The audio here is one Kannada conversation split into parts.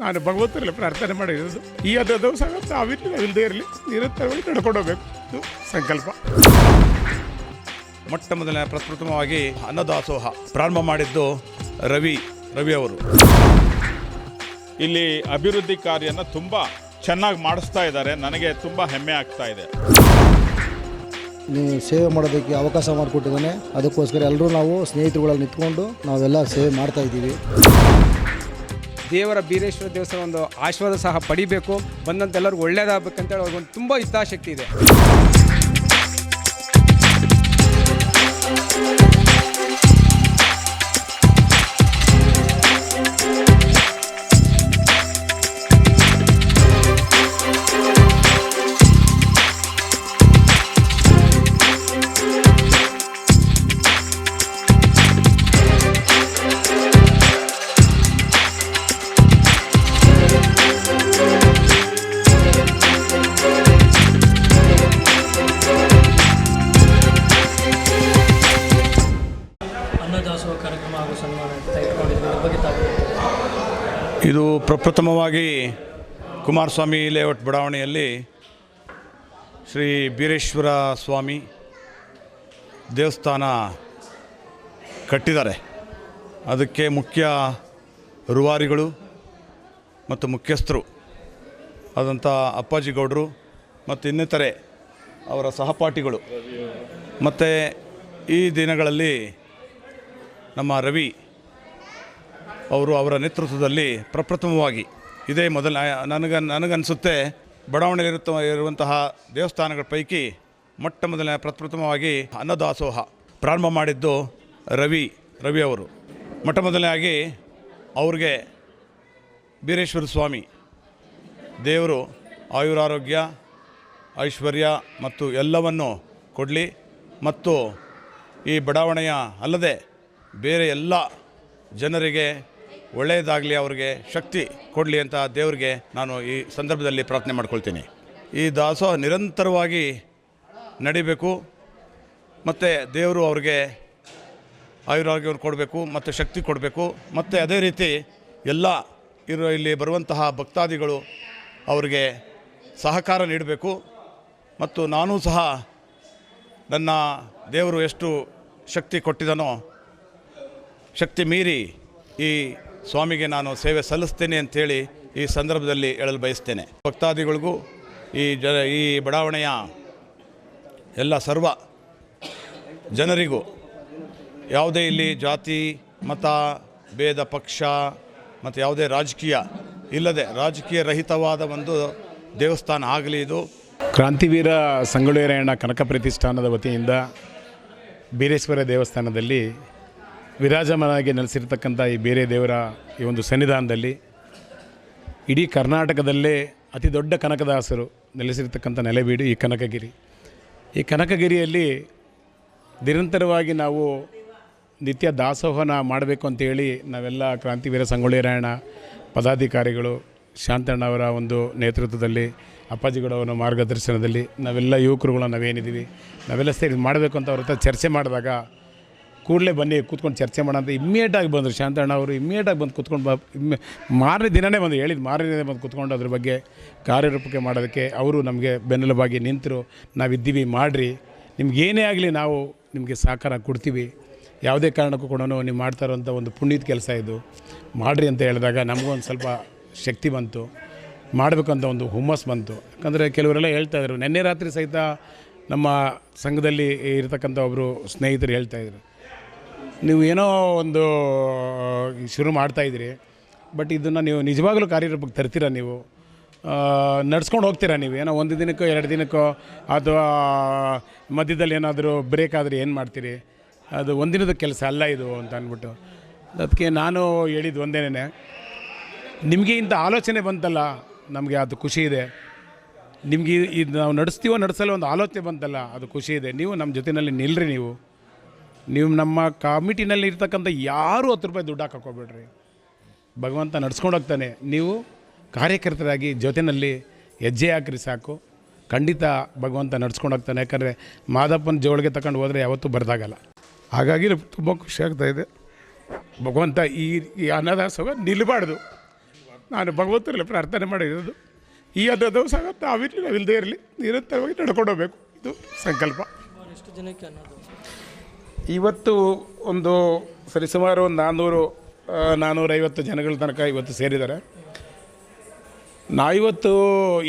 ನಾನು ಭಗವಂತರಲ್ಲಿ ಪ್ರಾರ್ಥನೆ ಮಾಡಿರೋದು. ಈ ಅದ ದಿವಸ ನಾವಿಲ್ಲ ಇಲ್ಲದೆ ಇರಲಿ ನಿರಂತರವಾಗಿ ನಡ್ಕೊಂಡು ಹೋಗ್ಬೇಕು. ಸಂಕಲ್ಪ. ಮೊಟ್ಟ ಮೊದಲನೇ ಪ್ರಪ್ರಥಮವಾಗಿ ಅನ್ನದಾಸೋಹ ಪ್ರಾರಂಭ ಮಾಡಿದ್ದು ರವಿ ರವಿ ಅವರು. ಇಲ್ಲಿ ಅಭಿವೃದ್ಧಿ ಕಾರ್ಯನ ತುಂಬ ಚೆನ್ನಾಗಿ ಮಾಡಿಸ್ತಾ ಇದ್ದಾರೆ. ನನಗೆ ತುಂಬ ಹೆಮ್ಮೆ ಆಗ್ತಾ ಇದೆ. ನೀವು ಸೇವೆ ಮಾಡೋದಕ್ಕೆ ಅವಕಾಶ ಮಾಡಿಕೊಟ್ಟಿದ್ದಾನೆ. ಅದಕ್ಕೋಸ್ಕರ ಎಲ್ಲರೂ ನಾವು ಸ್ನೇಹಿತರುಗಳಲ್ಲಿ ನಿಂತ್ಕೊಂಡು ನಾವೆಲ್ಲ ಸೇವೆ ಮಾಡ್ತಾ ಇದ್ದೀವಿ. ದೇವರ ಬೀರೇಶ್ವರ ದೇವಸ್ಥಾನ ಒಂದು ಆಶೀರ್ವಾದ ಸಹ ಪಡಿಬೇಕು. ಬಂದಂತೆಲ್ಲರಿಗೂ ಒಳ್ಳೇದಾಗಬೇಕಂತೇಳಿ ಅವ್ರಿಗೊಂದು ತುಂಬ ಇಚ್ಛಾಶಕ್ತಿ ಇದೆ. ಇದು ಪ್ರಪ್ರಥಮವಾಗಿ ಕುಮಾರಸ್ವಾಮಿ ಲೇಔಟ್ ಬಡಾವಣೆಯಲ್ಲಿ ಶ್ರೀ ಬೀರೇಶ್ವರ ಸ್ವಾಮಿ ದೇವಸ್ಥಾನ ಕಟ್ಟಿದ್ದಾರೆ. ಅದಕ್ಕೆ ಮುಖ್ಯ ರುವಾರಿಗಳು ಮತ್ತು ಮುಖ್ಯಸ್ಥರು ಆದಂಥ ಅಪ್ಪಾಜಿ ಗೌಡರು ಮತ್ತು ಇನ್ನಿತರೆ ಅವರ ಸಹಪಾಠಿಗಳು. ಮತ್ತು ಈ ದಿನಗಳಲ್ಲಿ ನಮ್ಮ ರವಿ ಅವರು ಅವರ ನೇತೃತ್ವದಲ್ಲಿ ಪ್ರಪ್ರಥಮವಾಗಿ ಇದೇ ಮೊದಲ ನನಗ ನನಗನ್ಸುತ್ತೆ ಬಡಾವಣೆಯಲ್ಲಿರುತ್ತ ಇರುವಂತಹ ದೇವಸ್ಥಾನಗಳ ಪೈಕಿ ಮೊಟ್ಟ ಮೊದಲನೇ ಪ್ರಪ್ರಥಮವಾಗಿ ಅನ್ನದಾಸೋಹ ಪ್ರಾರಂಭ ಮಾಡಿದ್ದು ರವಿ ರವಿ ಅವರು. ಮೊಟ್ಟ ಮೊದಲನೇಯಾಗಿ ಅವ್ರಿಗೆ ಬೀರೇಶ್ವರ ಸ್ವಾಮಿ, ದೇವರು ಆಯುರಾರೋಗ್ಯ, ಐಶ್ವರ್ಯ ಮತ್ತು ಎಲ್ಲವನ್ನು ಕೊಡಲಿ ಮತ್ತು ಈ ಬಡಾವಣೆಯ ಅಲ್ಲದೆ ಬೇರೆ ಎಲ್ಲ ಜನರಿಗೆ ಒಳ್ಳೆಯದಾಗಲಿ ಅವ್ರಿಗೆ ಶಕ್ತಿ ಕೊಡಲಿ ಅಂತ ದೇವರಿಗೆ ನಾನು ಈ ಸಂದರ್ಭದಲ್ಲಿ ಪ್ರಾರ್ಥನೆ ಮಾಡ್ಕೊಳ್ತೀನಿ. ಈ ದಾಸೋಹ ನಿರಂತರವಾಗಿ ನಡಿಬೇಕು. ಮತ್ತು ದೇವರು ಅವ್ರಿಗೆ ಆಯುರಾರೋಗ್ಯವನ್ನು ಕೊಡಬೇಕು, ಮತ್ತು ಶಕ್ತಿ ಕೊಡಬೇಕು, ಮತ್ತು ಅದೇ ರೀತಿ ಎಲ್ಲ ಇರೋ ಇಲ್ಲಿ ಬರುವಂತಹ ಭಕ್ತಾದಿಗಳು ಅವರಿಗೆ ಸಹಕಾರ ನೀಡಬೇಕು. ಮತ್ತು ನಾನೂ ಸಹ ನನ್ನ ದೇವರು ಎಷ್ಟು ಶಕ್ತಿ ಕೊಟ್ಟಿದನೋ, ಶಕ್ತಿ ಮೀರಿ ಈ ಸ್ವಾಮಿಗೆ ನಾನು ಸೇವೆ ಸಲ್ಲಿಸ್ತೇನೆ ಅಂಥೇಳಿ ಈ ಸಂದರ್ಭದಲ್ಲಿ ಹೇಳಲು ಬಯಸ್ತೇನೆ. ಭಕ್ತಾದಿಗಳಿಗೂ ಈ ಜ, ಈ ಬಡಾವಣೆಯ ಎಲ್ಲ ಸರ್ವ ಜನರಿಗೂ ಯಾವುದೇ ಇಲ್ಲಿ ಜಾತಿ, ಮತ, ಭೇದ, ಪಕ್ಷ ಮತ್ತು ಯಾವುದೇ ರಾಜಕೀಯ ಇಲ್ಲದೆ ರಾಜಕೀಯ ರಹಿತವಾದ ಒಂದು ದೇವಸ್ಥಾನ ಆಗಲಿ ಇದು. ಕ್ರಾಂತಿವೀರ ಸಂಗೊಳ್ಳಿರಾಯಣ್ಣ ಕನಕ ಪ್ರತಿಷ್ಠಾನದ ವತಿಯಿಂದ ಬೀರೇಶ್ವರ ದೇವಸ್ಥಾನದಲ್ಲಿ ವಿರಾಜಮಾನಾಗಿ ನೆಲೆಸಿರ್ತಕ್ಕಂಥ ಈ ಬೇರೆ ದೇವರ ಈ ಒಂದು ಸನ್ನಿಧಾನದಲ್ಲಿ ಇಡೀ ಕರ್ನಾಟಕದಲ್ಲೇ ಅತಿ ದೊಡ್ಡ ಕನಕದಾಸರು ನೆಲೆಸಿರ್ತಕ್ಕಂಥ ನೆಲೆಬೀಡು ಈ ಕನಕಗಿರಿ. ಈ ಕನಕಗಿರಿಯಲ್ಲಿ ನಿರಂತರವಾಗಿ ನಾವು ನಿತ್ಯ ದಾಸೋಹನ ಮಾಡಬೇಕು ಅಂತೇಳಿ ನಾವೆಲ್ಲ ಕ್ರಾಂತಿವೀರ ಸಂಗೊಳ್ಳಿ ರಾಯಣ್ಣ ಪದಾಧಿಕಾರಿಗಳು ಶಾಂತಣ್ಣವರ ಒಂದು ನೇತೃತ್ವದಲ್ಲಿ ಅಪ್ಪಾಜಿಗಳವರ ಮಾರ್ಗದರ್ಶನದಲ್ಲಿ ನಾವೆಲ್ಲ ಯುವಕರುಗಳು ನಾವೇನಿದ್ದೀವಿ, ನಾವೆಲ್ಲ ಸೇರಿ ಮಾಡಬೇಕು ಅಂತ ಅವ್ರ ಹತ್ರ ಚರ್ಚೆ ಮಾಡಿದಾಗ ಕೂಡಲೇ ಬನ್ನಿ, ಕೂತ್ಕೊಂಡು ಚರ್ಚೆ ಮಾಡೋಣ ಅಂತ ಇಮ್ಮಿಡಿಯೇಟಾಗಿ ಬಂದರು. ಶಾಂತಣ್ಣ ಅವರು ಇಮ್ಮಿಡಿಯೇಟಾಗಿ ಬಂದು ಕೂತ್ಕೊಂಡು ಬ ಮಾರನೇ ದಿನವೇ ಬಂದು ಹೇಳಿದ ಮಾರನೇ ದಿನ ಬಂದು ಕೂತ್ಕೊಂಡು ಅದ್ರ ಬಗ್ಗೆ ಕಾರ್ಯರೂಪಕ್ಕೆ ಮಾಡೋದಕ್ಕೆ ಅವರು ನಮಗೆ ಬೆನ್ನೆಲುಬಾಗಿ ನಿಂತರು. ನಾವಿದ್ದೀವಿ, ಮಾಡಿರಿ. ನಿಮ್ಗೆ ಏನೇ ಆಗಲಿ ನಾವು ನಿಮಗೆ ಸಹಕಾರ ಕೊಡ್ತೀವಿ. ಯಾವುದೇ ಕಾರಣಕ್ಕೂ ಕೂಡ ನೀವು ಮಾಡ್ತಾ ಇರೋಂಥ ಒಂದು ಪುಣ್ಯದ ಕೆಲಸ ಇದು. ಮಾಡಿರಿ ಅಂತ ಹೇಳಿದಾಗ ನಮಗೂ ಒಂದು ಸ್ವಲ್ಪ ಶಕ್ತಿ ಬಂತು. ಮಾಡಬೇಕಂತ ಒಂದು ಹುಮ್ಮಸ್ ಬಂತು. ಯಾಕಂದರೆ ಕೆಲವರೆಲ್ಲ ಹೇಳ್ತಾ ಇದ್ರು. ನಿನ್ನೆ ರಾತ್ರಿ ಸಹಿತ ನಮ್ಮ ಸಂಘದಲ್ಲಿ ಇರತಕ್ಕಂಥ ಒಬ್ಬರು ಸ್ನೇಹಿತರು ಹೇಳ್ತಾಯಿದ್ರು ನೀವು ಏನೋ ಒಂದು ಶುರು ಮಾಡ್ತಾಯಿದ್ದೀರಿ ಬಟ್ ಇದನ್ನು ನೀವು ನಿಜವಾಗ್ಲೂ ಕಾರ್ಯರೂಪಕ್ಕೆ ತರ್ತೀರಾ ನೀವು? ನಡ್ಸ್ಕೊಂಡು ಹೋಗ್ತೀರಾ ನೀವು? ಏನೋ ಒಂದು ದಿನಕ್ಕೋ, ಎರಡು ದಿನಕ್ಕೋ ಅಥವಾ ಮಧ್ಯದಲ್ಲಿ ಏನಾದರೂ ಬ್ರೇಕ್ ಆದರೆ ಏನು ಮಾಡ್ತೀರಿ? ಅದು ಒಂದಿನದ ಕೆಲಸ ಅಲ್ಲ ಇದು ಅಂತ ಅಂದ್ಬಿಟ್ಟು. ಅದಕ್ಕೆ ನಾನು ಹೇಳಿದ್ದು ಒಂದೇನೇ ನಿಮಗೆ ಇಂಥ ಆಲೋಚನೆ ಬಂತಲ್ಲ, ನಮಗೆ ಅದು ಖುಷಿ ಇದೆ. ನಿಮಗೆ ಇದು ನಾವು ನಡೆಸ್ತೀವೋ ನಡೆಸಲ್ಲ ಒಂದು ಆಲೋಚನೆ ಬಂತಲ್ಲ, ಅದು ಖುಷಿ ಇದೆ. ನೀವು ನಮ್ಮ ಜೊತೆಯಲ್ಲಿ ನಿಲ್ಲರಿ ನೀವು. ನೀವು ನಮ್ಮ ಕಮಿಟಿನಲ್ಲಿ ಇರ್ತಕ್ಕಂಥ ಯಾರೂ ಹತ್ತು ರೂಪಾಯಿ ದುಡ್ಡು ಹಾಕೋಬೇಡ್ರಿ ಭಗವಂತ ನಡ್ಸ್ಕೊಂಡು ಹೋಗ್ತಾನೆ. ನೀವು ಕಾರ್ಯಕರ್ತರಾಗಿ ಜೊತೆಯಲ್ಲಿ ಹೆಜ್ಜೆ ಹಾಕ್ರಿ ಸಾಕು. ಖಂಡಿತ ಭಗವಂತ ನಡ್ಸ್ಕೊಂಡು ಹೋಗ್ತಾನೆ. ಯಾಕಂದರೆ ಮಾದಪ್ಪನ ಜೋಳಿಗೆ ತಗೊಂಡು ಹೋದರೆ ಯಾವತ್ತೂ ಬರೆದಾಗಲ್ಲ. ಹಾಗಾಗಿ ತುಂಬ ಖುಷಿ ಆಗ್ತಾಯಿದೆ ಭಗವಂತ ಈ ಈ ಅನ್ನದಾಸವ ನಿಲ್ಲಬಾರ್ದು ನಾನು ಭಗವಂತರಲ್ಲಿ ಪ್ರಾರ್ಥನೆ ಮಾಡಿರೋದು. ಈ ಅದ ದಿವಸ ನಾವಿರಲಿ ನಾವಿಲ್ಲದೆ ಇರಲಿ, ನಿರಂತರವಾಗಿ ನಡ್ಕೊಂಡು ಹೋಗಬೇಕು. ಇದು ಸಂಕಲ್ಪ. ಎಷ್ಟು ಜನಕ್ಕೆ ಅನ್ನೋದು ಇವತ್ತು ಒಂದು ಸರಿಸುಮಾರು ಒಂದು ನಾನ್ನೂರು ನಾನ್ನೂರೈವತ್ತು ಜನಗಳ ತನಕ ಇವತ್ತು ಸೇರಿದ್ದಾರೆ. ನಾವಿವತ್ತು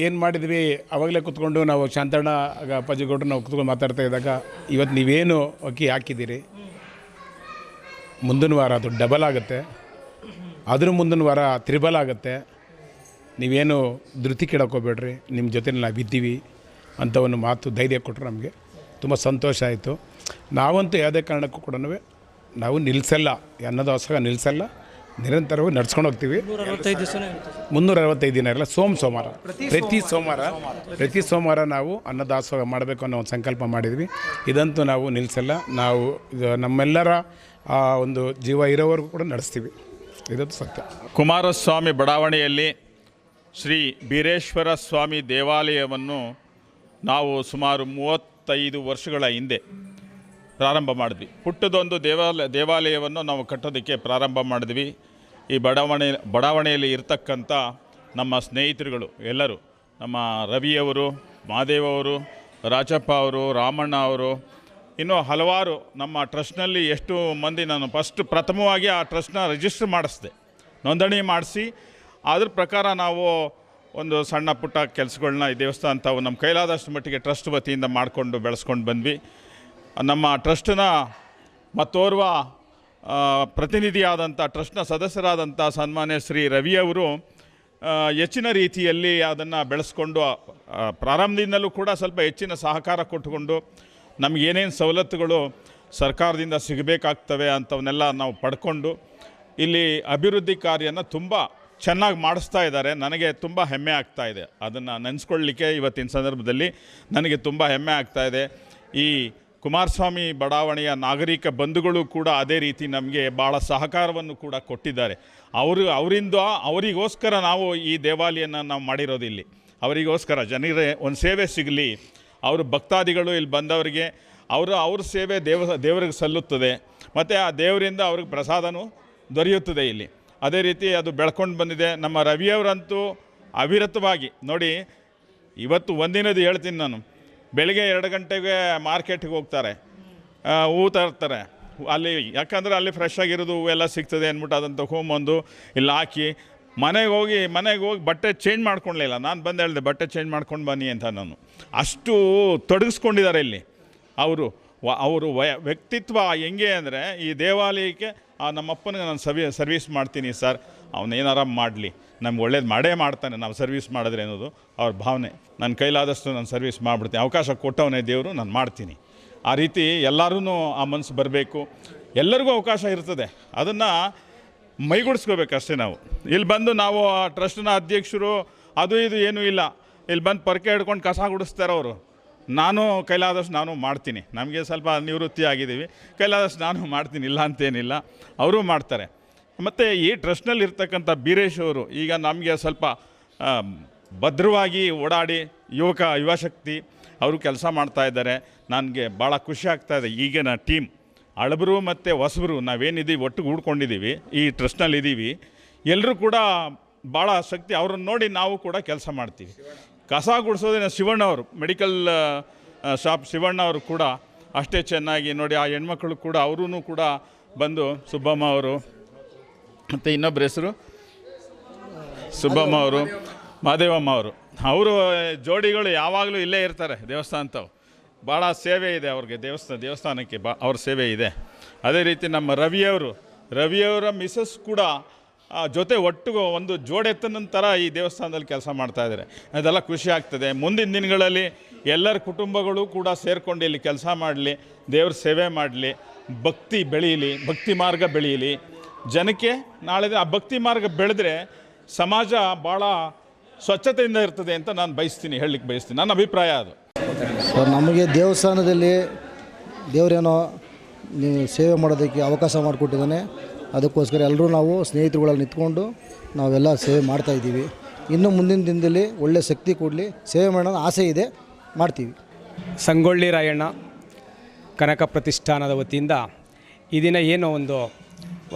ಏನು ಮಾಡಿದ್ವಿ ಆವಾಗಲೇ ಕೂತ್ಕೊಂಡು ನಾವು ಶಾಂತಣ್ಣ, ಆಗ ಅಪ್ಪಾಜಿ ಗೌಡ್ರು ನಾವು ಕೂತ್ಕೊಂಡು ಮಾತಾಡ್ತಾ ಇದ್ದಾಗ ಇವತ್ತು ನೀವೇನು ಅಕ್ಕಿ ಹಾಕಿದ್ದೀರಿ? ಮುಂದಿನ ವಾರ ಅದು ಡಬಲ್ ಆಗುತ್ತೆ. ಅದ್ರ ಮುಂದಿನ ವಾರ ತ್ರಿಬಲ್ ಆಗುತ್ತೆ. ನೀವೇನು ಧೃತಿ ಕೆಡಕೋಬೇಡ್ರಿ ನಿಮ್ಮ ಜೊತೆಲಿ ನಾವಿದ್ದೀವಿ ಅಂತ ಒಂದು ಮಾತು ಧೈರ್ಯ ಕೊಟ್ಟರು ನಮಗೆ. ತುಂಬ ಸಂತೋಷ ಆಯಿತು. ನಾವಂತೂ ಯಾವುದೇ ಕಾರಣಕ್ಕೂ ಕೂಡ ನಾವು ನಿಲ್ಲಿಸಲ್ಲ ಅನ್ನದಾಸೋಹ ನಿಲ್ಲಿಸಲ್ಲ. ನಿರಂತರವಾಗಿ ನಡ್ಸ್ಕೊಂಡು ಹೋಗ್ತೀವಿ. ಮುನ್ನೂರ ಅರವತ್ತೈದು ದಿನ ಇರಲ್ಲ ಸೋಮ ಸೋಮವಾರ. ಪ್ರತಿ ಸೋಮವಾರ. ಪ್ರತಿ ಸೋಮವಾರ ನಾವು ಅನ್ನದಾಸೋಹ ಮಾಡಬೇಕು ಅನ್ನೋ ಒಂದು ಸಂಕಲ್ಪ ಮಾಡಿದ್ವಿ. ಇದಂತೂ ನಾವು ನಿಲ್ಲಿಸಲ್ಲ. ನಾವು ನಮ್ಮೆಲ್ಲರ ಆ ಒಂದು ಜೀವ ಇರೋವರೆಗೂ ಕೂಡ ನಡೆಸ್ತೀವಿ. ಇದಂತೂ ಸತ್ಯ. ಕುಮಾರಸ್ವಾಮಿ ಬಡಾವಣೆಯಲ್ಲಿ ಶ್ರೀ ಬೀರೇಶ್ವರ ಸ್ವಾಮಿ ದೇವಾಲಯವನ್ನು ನಾವು ಸುಮಾರು ಮೂವತ್ತೈದು ವರ್ಷಗಳ ಹಿಂದೆ ಪ್ರಾರಂಭ ಮಾಡಿದ್ವಿ. ಪುಟ್ಟದೊಂದು ದೇವಾಲಯ ದೇವಾಲಯವನ್ನು ನಾವು ಕಟ್ಟೋದಕ್ಕೆ ಪ್ರಾರಂಭ ಮಾಡಿದ್ವಿ. ಈ ಬಡಾವಣೆ, ಬಡಾವಣೆಯಲ್ಲಿ ಇರ್ತಕ್ಕಂಥ ನಮ್ಮ ಸ್ನೇಹಿತರುಗಳು ಎಲ್ಲರೂ, ನಮ್ಮ ರವಿಯವರು ಅವರು ರಾಜಪ್ಪ ಅವರು, ರಾಮಣ್ಣ ಅವರು, ಇನ್ನೂ ಹಲವಾರು ನಮ್ಮ ಟ್ರಸ್ಟ್ನಲ್ಲಿ ಎಷ್ಟು ಮಂದಿ ನಾನು ಫಸ್ಟ್ ಪ್ರಥಮವಾಗಿ ಆ ಟ್ರಸ್ಟ್ನ ರಿಜಿಸ್ಟರ್ ಮಾಡಿಸಿದೆ. ನೋಂದಣಿ ಮಾಡಿಸಿ, ಅದ್ರ ಪ್ರಕಾರ ನಾವು ಒಂದು ಸಣ್ಣ ಪುಟ್ಟ ಕೆಲಸಗಳನ್ನ ಈ ದೇವಸ್ಥಾನ ತಾವು ನಮ್ಮ ಕೈಲಾದಷ್ಟು ಮಟ್ಟಿಗೆ ಟ್ರಸ್ಟ್ ವತಿಯಿಂದ ಮಾಡಿಕೊಂಡು ಬೆಳೆಸ್ಕೊಂಡು ಬಂದ್ವಿ. ನಮ್ಮ ಟ್ರಸ್ಟ್ನ ಮತ್ತೋರ್ವ ಪ್ರತಿನಿಧಿಯಾದಂಥ ಟ್ರಸ್ಟ್ನ ಸದಸ್ಯರಾದಂಥ ಸನ್ಮಾನ್ಯ ಶ್ರೀ ರವಿ ಅವರು ಹೆಚ್ಚಿನ ರೀತಿಯಲ್ಲಿ ಅದನ್ನು ಬೆಳೆಸ್ಕೊಂಡು ಪ್ರಾರಂಭದಿಂದಲೂ ಕೂಡ ಸ್ವಲ್ಪ ಹೆಚ್ಚಿನ ಸಹಕಾರ ಕೊಟ್ಟುಕೊಂಡು ನಮಗೇನೇನು ಸವಲತ್ತುಗಳು ಸರ್ಕಾರದಿಂದ ಸಿಗಬೇಕಾಗ್ತವೆ ಅಂಥವನ್ನೆಲ್ಲ ನಾವು ಪಡ್ಕೊಂಡು ಇಲ್ಲಿ ಅಭಿವೃದ್ಧಿ ಕಾರ್ಯನ ತುಂಬ ಚೆನ್ನಾಗಿ ಮಾಡಿಸ್ತಾ ಇದ್ದಾರೆ. ನನಗೆ ತುಂಬ ಹೆಮ್ಮೆ ಆಗ್ತಾ ಇದೆ. ಅದನ್ನು ನೆನೆಸ್ಕೊಳ್ಳಿಕ್ಕೆ ಇವತ್ತಿನ ಸಂದರ್ಭದಲ್ಲಿ ನನಗೆ ತುಂಬ ಹೆಮ್ಮೆ ಆಗ್ತಾ ಇದೆ. ಈ ಕುಮಾರಸ್ವಾಮಿ ಬಡಾವಣೆಯ ನಾಗರಿಕ ಬಂಧುಗಳು ಕೂಡ ಅದೇ ರೀತಿ ನಮಗೆ ಭಾಳ ಸಹಕಾರವನ್ನು ಕೂಡ ಕೊಟ್ಟಿದ್ದಾರೆ. ಅವರು, ಅವರಿಂದ ಅವರಿಗೋಸ್ಕರ ನಾವು ಈ ದೇವಾಲಯನ ನಾವು ಮಾಡಿರೋದಿಲ್ಲಿ. ಅವರಿಗೋಸ್ಕರ ಜನರ ಒಂದು ಸೇವೆ ಸಿಗಲಿ. ಅವರು ಭಕ್ತಾದಿಗಳು ಇಲ್ಲಿ ಬಂದವರಿಗೆ, ಅವರು, ಅವ್ರ ಸೇವೆ ದೇವ, ದೇವರಿಗೆ ಸಲ್ಲುತ್ತದೆ. ಮತ್ತು ಆ ದೇವರಿಂದ ಅವ್ರಿಗೆ ಪ್ರಸಾದನೂ ದೊರೆಯುತ್ತದೆ ಇಲ್ಲಿ. ಅದೇ ರೀತಿ ಅದು ಬೆಳ್ಕೊಂಡು ಬಂದಿದೆ. ನಮ್ಮ ರವಿಯವರಂತೂ ಅವಿರತವಾಗಿ, ನೋಡಿ, ಇವತ್ತು ಒಂದಿನದು ಹೇಳ್ತೀನಿ ನಾನು. ಬೆಳಿಗ್ಗೆ ಎರಡು ಗಂಟೆಗೆ ಮಾರ್ಕೆಟ್ಗೆ ಹೋಗ್ತಾರೆ. ಹೂ ತರ್ತಾರೆ. ಅಲ್ಲಿ ಯಾಕಂದರೆ ಅಲ್ಲಿ ಫ್ರೆಶ್ ಆಗಿರೋದು ಹೂವೆಲ್ಲ ಸಿಗ್ತದೆ ಅಂದ್ಬಿಟ್ಟು ಅದನ್ನು ತೊಗೊಂಬಂದು ಇಲ್ಲಿ ಹಾಕಿ ಮನೆಗೆ ಹೋಗಿ ಮನೆಗೆ ಹೋಗಿ ಬಟ್ಟೆ ಚೇಂಜ್ ಮಾಡ್ಕೊಳ್ಲಿಲ್ಲ ನಾನು ಬಂದು ಹೇಳಿದೆ, ಬಟ್ಟೆ ಚೇಂಜ್ ಮಾಡ್ಕೊಂಡು ಬನ್ನಿ ಅಂತ ನಾನು. ಅಷ್ಟು ತೊಡಗಿಸ್ಕೊಂಡಿದ್ದಾರೆ ಇಲ್ಲಿ. ಅವರು, ವ, ಅವರು ವಯ, ವ್ಯಕ್ತಿತ್ವ ಹೆಂಗೆ ಅಂದರೆ ಈ ದೇವಾಲಯಕ್ಕೆ, ಆ ನಮ್ಮಪ್ಪನಿಗೆ ನಾನು ಸವಿ ಸರ್ವೀಸ್ ಮಾಡ್ತೀನಿ ಸರ್. ಅವನೇನಾರ ಮಾಡಲಿ. ನಮ್ಗೆ ಒಳ್ಳೇದು ಮಾಡೇ ಮಾಡ್ತಾನೆ, ನಾವು ಸರ್ವಿಸ್ ಮಾಡಿದ್ರೆ ಅನ್ನೋದು ಅವ್ರ ಭಾವನೆ. ನನ್ನ ಕೈಲಾದಷ್ಟು ನಾನು ಸರ್ವಿಸ್ ಮಾಡಿಬಿಡ್ತೀನಿ. ಅವಕಾಶ ಕೊಟ್ಟವನೇ ದೇವರು, ನಾನು ಮಾಡ್ತೀನಿ. ಆ ರೀತಿ ಎಲ್ಲರೂ ಆ ಮನಸ್ಸು ಬರಬೇಕು. ಎಲ್ಲರಿಗೂ ಅವಕಾಶ ಇರ್ತದೆ. ಅದನ್ನು ಮೈಗೂಡಿಸ್ಕೋಬೇಕಷ್ಟೇ ನಾವು. ಇಲ್ಲಿ ಬಂದು ನಾವು ಆ ಟ್ರಸ್ಟ್ನ ಅಧ್ಯಕ್ಷರು, ಅದು ಇದು ಏನೂ ಇಲ್ಲ. ಇಲ್ಲಿ ಬಂದು ಪರ್ಕೆ ಹಿಡ್ಕೊಂಡು ಕಸ ಗುಡಿಸ್ತಾರೆ ಅವರು. ನಾನು ಕೈಲಾದಷ್ಟು ನಾನು ಮಾಡ್ತೀನಿ. ನಮಗೆ ಸ್ವಲ್ಪ ನಿವೃತ್ತಿ ಆಗಿದ್ದೀವಿ ಕೈಲಾದಷ್ಟು ನಾನು ಮಾಡ್ತೀನಿ, ಇಲ್ಲ ಅಂತೇನಿಲ್ಲ. ಅವರೂ ಮಾಡ್ತಾರೆ. ಮತ್ತು ಈ ಟ್ರಸ್ಟ್ನಲ್ಲಿ ಇರ್ತಕ್ಕಂಥ ಬೀರೇಶ್ ಅವರು, ಈಗ ನಮಗೆ ಸ್ವಲ್ಪ ಭದ್ರವಾಗಿ ಓಡಾಡಿ ಯುವಕ, ಯುವಶಕ್ತಿ ಅವರು ಕೆಲಸ ಮಾಡ್ತಾಯಿದ್ದಾರೆ ನನಗೆ ಭಾಳ ಖುಷಿ ಆಗ್ತಾಯಿದೆ ಈಗಿನ ಟೀಮ್ ಹಳಬರು ಮತ್ತು ಹೊಸಬರು, ನಾವೇನಿದ್ದೀವಿ, ಒಟ್ಟಿಗೆ ಹೂಡ್ಕೊಂಡಿದ್ದೀವಿ ಈ ಟ್ರಸ್ಟ್ನಲ್ಲಿ ಇದ್ದೀವಿ. ಎಲ್ಲರೂ ಕೂಡ ಭಾಳ ಶಕ್ತಿ, ಅವ್ರನ್ನ ನೋಡಿ ನಾವು ಕೂಡ ಕೆಲಸ ಮಾಡ್ತೀವಿ. ಕಸ ಗುಡಿಸೋದೇನ ಶಿವಣ್ಣ ಅವರು, ಮೆಡಿಕಲ್ ಶಾಪ್ ಶಿವಣ್ಣ ಅವರು ಕೂಡ ಅಷ್ಟೇ ಚೆನ್ನಾಗಿ ನೋಡಿ, ಆ ಹೆಣ್ಮಕ್ಳು ಕೂಡ ಅವರೂ ಕೂಡ ಬಂದು ಸುಬ್ಬಮ್ಮ ಅವರು ಮತ್ತು ಇನ್ನೊಬ್ಬರ ಹೆಸರು? ಸುಬ್ಬಮ್ಮ ಅವರು ಮಾದೇವಮ್ಮ ಅವರು ಅವರು ಜೋಡಿಗಳು ಯಾವಾಗಲೂ ಇಲ್ಲೇ ಇರ್ತಾರೆ ದೇವಸ್ಥಾನದವು ಭಾಳ ಸೇವೆ ಇದೆ ಅವ್ರಿಗೆ, ದೇವಸ್ಥಾನ, ದೇವಸ್ಥಾನಕ್ಕೆ ಬಾ ಅವ್ರ ಸೇವೆ ಇದೆ. ಅದೇ ರೀತಿ ನಮ್ಮ ರವಿಯವರು, ರವಿಯವರ ಮಿಸಸ್ ಕೂಡ ಜೊತೆ ಒಟ್ಟಿಗೆ ಒಂದು ಜೋಡೆತ್ತನ ಥರ ಈ ದೇವಸ್ಥಾನದಲ್ಲಿ ಕೆಲಸ ಮಾಡ್ತಾಯಿದ್ದಾರೆ ಅದೆಲ್ಲ ಖುಷಿ ಆಗ್ತದೆ. ಮುಂದಿನ ದಿನಗಳಲ್ಲಿ ಎಲ್ಲರ ಕುಟುಂಬಗಳು ಕೂಡ ಸೇರಿಕೊಂಡು ಇಲ್ಲಿ ಕೆಲಸ ಮಾಡಲಿ, ದೇವ್ರ ಸೇವೆ ಮಾಡಲಿ, ಭಕ್ತಿ ಬೆಳೀಲಿ, ಭಕ್ತಿ ಮಾರ್ಗ ಬೆಳೀಲಿ. ಜನಕ್ಕೆ ನಾಳೆ ಆ ಭಕ್ತಿ ಮಾರ್ಗ ಬೆಳೆದ್ರೆ ಸಮಾಜ ಭಾಳ ಸ್ವಚ್ಛತೆಯಿಂದ ಇರ್ತದೆ ಅಂತ ನಾನು ಬಯಸ್ತೀನಿ ಹೇಳಲಿಕ್ಕೆ ಬಯಸ್ತೀನಿ. ನನ್ನ ಅಭಿಪ್ರಾಯ ಅದು. ಸೊ ನಮಗೆ ದೇವಸ್ಥಾನದಲ್ಲಿ ದೇವರೇನೋ ನೀವು ಸೇವೆ ಮಾಡೋದಕ್ಕೆ ಅವಕಾಶ ಮಾಡಿಕೊಟ್ಟಿದ್ದಾನೆ. ಅದಕ್ಕೋಸ್ಕರ ಎಲ್ಲರೂ ನಾವು ಸ್ನೇಹಿತರುಗಳಲ್ಲಿ ನಿಂತ್ಕೊಂಡು ನಾವೆಲ್ಲ ಸೇವೆ ಮಾಡ್ತಾಯಿದ್ದೀವಿ ಇನ್ನು ಮುಂದಿನ ದಿನದಲ್ಲಿ ಒಳ್ಳೆ ಶಕ್ತಿ ಕೊಡಲಿ ಸೇವೆ ಮಾಡೋಣ ಆಸೆ ಇದೆ ಮಾಡ್ತೀವಿ. ಸಂಗೊಳ್ಳಿ ರಾಯಣ್ಣ ಕನಕ ಪ್ರತಿಷ್ಠಾನದ ವತಿಯಿಂದ ಈ ದಿನ ಏನೋ ಒಂದು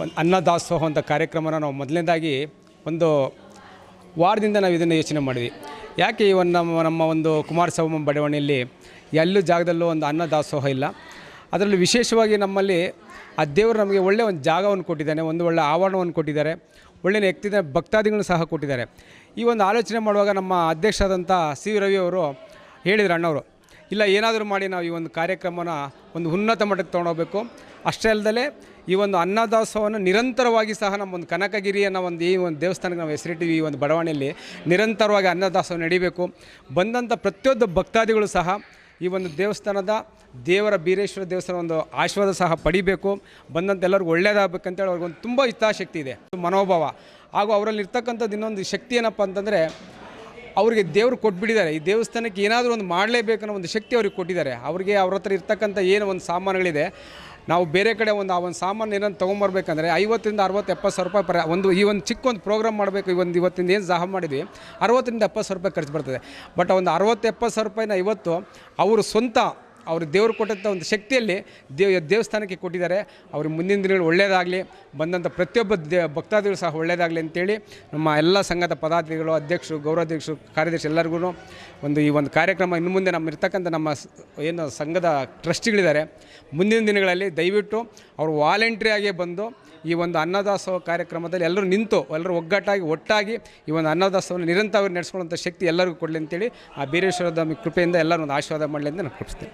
ಒಂದು ಅನ್ನದಾಸೋಹ ಅಂತ ಕಾರ್ಯಕ್ರಮನ ನಾವು ಮೊದಲನೇದಾಗಿ ಒಂದು ವಾರದಿಂದ ನಾವು ಇದನ್ನು ಯೋಚನೆ ಮಾಡಿದ್ವಿ. ಯಾಕೆ ಈ ಒಂದು ನಮ್ಮ ನಮ್ಮ ಒಂದು ಕುಮಾರಸ್ವಾಮಿ ಬಡಾವಣೆಯಲ್ಲಿ ಎಲ್ಲೂ ಜಾಗದಲ್ಲೂ ಒಂದು ಅನ್ನದಾಸೋಹ ಇಲ್ಲ? ಅದರಲ್ಲಿ ವಿಶೇಷವಾಗಿ ನಮ್ಮಲ್ಲಿ ಆ ದೇವರು ನಮಗೆ ಒಳ್ಳೆಯ ಒಂದು ಜಾಗವನ್ನು ಕೊಟ್ಟಿದ್ದಾನೆ, ಒಂದು ಒಳ್ಳೆಯ ಆವರಣವನ್ನು ಕೊಟ್ಟಿದ್ದಾರೆ ಒಳ್ಳೆಯ ವ್ಯಕ್ತಿದ ಭಕ್ತಾದಿಗಳನ್ನು ಸಹ ಕೊಟ್ಟಿದ್ದಾರೆ. ಈ ಒಂದು ಆಲೋಚನೆ ಮಾಡುವಾಗ ನಮ್ಮ ಅಧ್ಯಕ್ಷರಾದಂಥ ಸಿ ರವಿ ಅವರು ಹೇಳಿದರು, ಅಣ್ಣವರು, ಇಲ್ಲ ಏನಾದರೂ ಮಾಡಿ ನಾವು ಈ ಒಂದು ಕಾರ್ಯಕ್ರಮನ ಒಂದು ಉನ್ನತ ಮಟ್ಟಕ್ಕೆ ತೊಗೊಂಡೋಗ್ಬೇಕು ಅಷ್ಟೇ ಅಲ್ಲದೆ ಈ ಒಂದು ಅನ್ನದಾಸೋಹವನ್ನು ನಿರಂತರವಾಗಿ ಸಹ ನಮ್ಮ ಒಂದು ಕನಕಗಿರಿ ಅನ್ನೋ ಒಂದು ಈ ಒಂದು ದೇವಸ್ಥಾನಕ್ಕೆ ನಾವು ಹೆಸರಿಟ್ಟಿವಿ ಈ ಒಂದು ಬಡಾವಣೆಯಲ್ಲಿ. ನಿರಂತರವಾಗಿ ಅನ್ನದಾಸೋಹ ನಡೀಬೇಕು. ಬಂದಂಥ ಪ್ರತಿಯೊಂದು ಭಕ್ತಾದಿಗಳು ಸಹ ಈ ಒಂದು ದೇವಸ್ಥಾನದ ದೇವರ ಬೀರೇಶ್ವರ ದೇವಸ್ಥಾನ ಒಂದು ಆಶೀರ್ವಾದ ಸಹ ಪಡಿಬೇಕು. ಬಂದಂಥ ಎಲ್ಲರಿಗೂ ಒಳ್ಳೇದಾಗಬೇಕಂತೇಳಿ ಅವ್ರಿಗೊಂದು ತುಂಬ ಇಚ್ಛಾಶಕ್ತಿ ಇದೆ. ಮನೋಭಾವ. ಹಾಗೂ ಅವರಲ್ಲಿ ಇರ್ತಕ್ಕಂಥದ್ದು ಇನ್ನೊಂದು ಶಕ್ತಿ ಏನಪ್ಪ ಅಂತಂದರೆ ಅವರಿಗೆ ದೇವರು ಕೊಟ್ಬಿಟ್ಟಿದ್ದಾರೆ. ಈ ದೇವಸ್ಥಾನಕ್ಕೆ ಏನಾದರೂ ಒಂದು ಮಾಡಲೇಬೇಕು ಅನ್ನೋ ಒಂದು ಶಕ್ತಿ ಅವ್ರಿಗೆ ಕೊಟ್ಟಿದ್ದಾರೆ. ಅವರಿಗೆ ಅವ್ರ ಹತ್ರ ಇರ್ತಕ್ಕಂಥ ಏನು ಒಂದು ಸಾಮಾನುಗಳಿದೆ ನಾವು ಬೇರೆ ಕಡೆ ಒಂದು, ಆ ಒಂದು ಸಾಮಾನು ಏನನ್ನು ತೊಗೊಂಬರ್ಬೇಕಂದ್ರೆ ಐವತ್ತರಿಂದ ಅರವತ್ತು ಎಪ್ಪತ್ತು ಸಾವಿರ ರೂಪಾಯಿ ಪರ ಒಂದು, ಈ ಒಂದು ಚಿಕ್ಕ ಒಂದು ಪ್ರೋಗ್ರಾಮ್ ಮಾಡಬೇಕು, ಈ ಒಂದು ಇವತ್ತಿಂದ ಏನು ಸಹ ಮಾಡಿದ್ವಿ, ಅರವತ್ತರಿಂದ ಎಪ್ಪತ್ತು ಸಾವಿರ ರೂಪಾಯಿ ಖರ್ಚು ಬರ್ತದೆ. ಬಟ್ ಒಂದು ಅರವತ್ತು ಎಪ್ಪತ್ತು ಸಾವಿರ ರೂಪಾಯಿನ ಇವತ್ತು ಅವರು ಸ್ವಂತ ಅವರು ದೇವರು ಕೊಟ್ಟಂಥ ಒಂದು ಶಕ್ತಿಯಲ್ಲಿ ದೇವ ದೇವಸ್ಥಾನಕ್ಕೆ ಕೊಟ್ಟಿದ್ದಾರೆ. ಅವ್ರಿಗೆ ಮುಂದಿನ ದಿನಗಳು ಒಳ್ಳೆಯದಾಗಲಿ ಬಂದಂಥ ಪ್ರತಿಯೊಬ್ಬ ದೇ, ಭಕ್ತಾದಿಗಳು ಸಹ ಒಳ್ಳೆಯದಾಗಲಿ ಅಂತೇಳಿ ನಮ್ಮ ಎಲ್ಲ ಸಂಘದ ಪದಾಧಿಕಾರಿಗಳು, ಅಧ್ಯಕ್ಷರು, ಗೌರವಾಧ್ಯಕ್ಷರು, ಕಾರ್ಯದರ್ಶಿ ಎಲ್ಲರಿಗೂ ಒಂದು ಈ ಒಂದು ಕಾರ್ಯಕ್ರಮ ಇನ್ನು ಮುಂದೆ ನಮ್ಮ ಇರ್ತಕ್ಕಂಥ ನಮ್ಮ ಏನು ಸಂಘದ ಟ್ರಸ್ಟಿಗಳಿದ್ದಾರೆ. ಮುಂದಿನ ದಿನಗಳಲ್ಲಿ ದಯವಿಟ್ಟು ಅವರು ವಾಲಂಟ್ರಿಯಾಗಿ ಬಂದು ಈ ಒಂದು ಅನ್ನದಾಸೋಹ ಕಾರ್ಯಕ್ರಮದಲ್ಲಿ ಎಲ್ಲರೂ ನಿಂತು, ಎಲ್ಲರೂ ಒಗ್ಗಟ್ಟಾಗಿ, ಒಟ್ಟಾಗಿ ಈ ಒಂದು ಅನ್ನದಾಸವನ್ನು ನಿರಂತರವಾಗಿ ನಡೆಸ್ಕೊಳ್ಳುವಂಥ ಶಕ್ತಿ ಎಲ್ಲರಿಗೂ ಕೊಡಲಿ ಅಂತೇಳಿ ಆ ಬೀರೇಶ್ವರದ ಕೃಪೆಯಿಂದ ಎಲ್ಲರೂ ಒಂದು ಆಶೀರ್ವಾದ ಮಾಡಲಿ ಅಂತ ನಾನು ಕೃಪಿಸ್ತೇನೆ